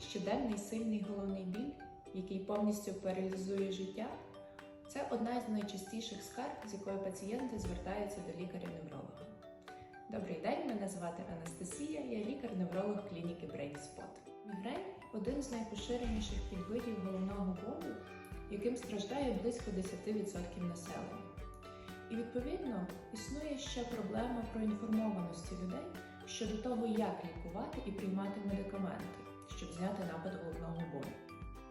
щоденний сильний головний біль, який повністю паралізує життя, це одна з найчастіших скарг, з якою пацієнти звертаються до лікаря-невролога. Добрий день, мене звати Анастасія, я лікар-невролог клініки BrainSpot. Мігрень один з найпоширеніших підвидів головного болю, яким страждає близько 10% населення. І відповідно існує ще проблема проінформованості людей щодо того, як лікувати і приймати медикаменти,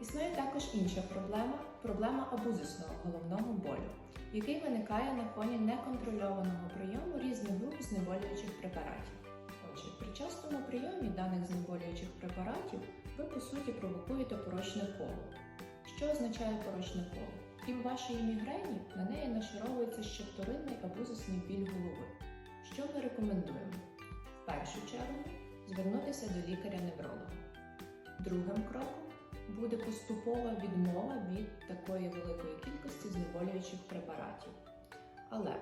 Існує також інша проблема проблема абузисного головного болю, який виникає на фоні неконтрольованого прийому різних груп знеболюючих препаратів. Отже, при частому прийомі даних знеболюючих препаратів ви по суті провокуєте порочне коло. Що означає порочне коло? Крім вашої мігрені, на неї нашаровується ще вторинний абузисний біль голови. Що ми рекомендуємо? В першу чергу звернутися до лікаря-невролога. Другим кроком буде поступова відмова від такої великої кількості знеболюючих препаратів. Але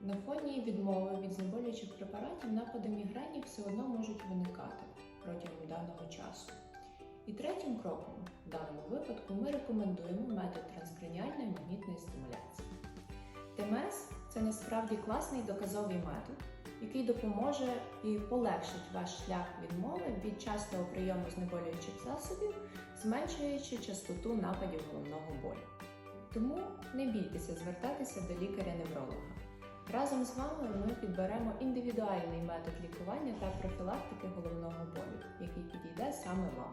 на фоні відмови від знеболюючих препаратів напади мігрені все одно можуть виникати протягом даного часу. І третім кроком в даному випадку ми рекомендуємо метод транскраніальної магнітної стимуляції. ТМС це насправді класний доказовий метод, який допоможе і полегшить ваш шлях відмови від частого прийому знеболюючих засобів, зменшуючи частоту нападів головного болю. Тому не бійтеся звертатися до лікаря-невролога. Разом з вами ми підберемо індивідуальний метод лікування та профілактики головного болю, який підійде саме вам.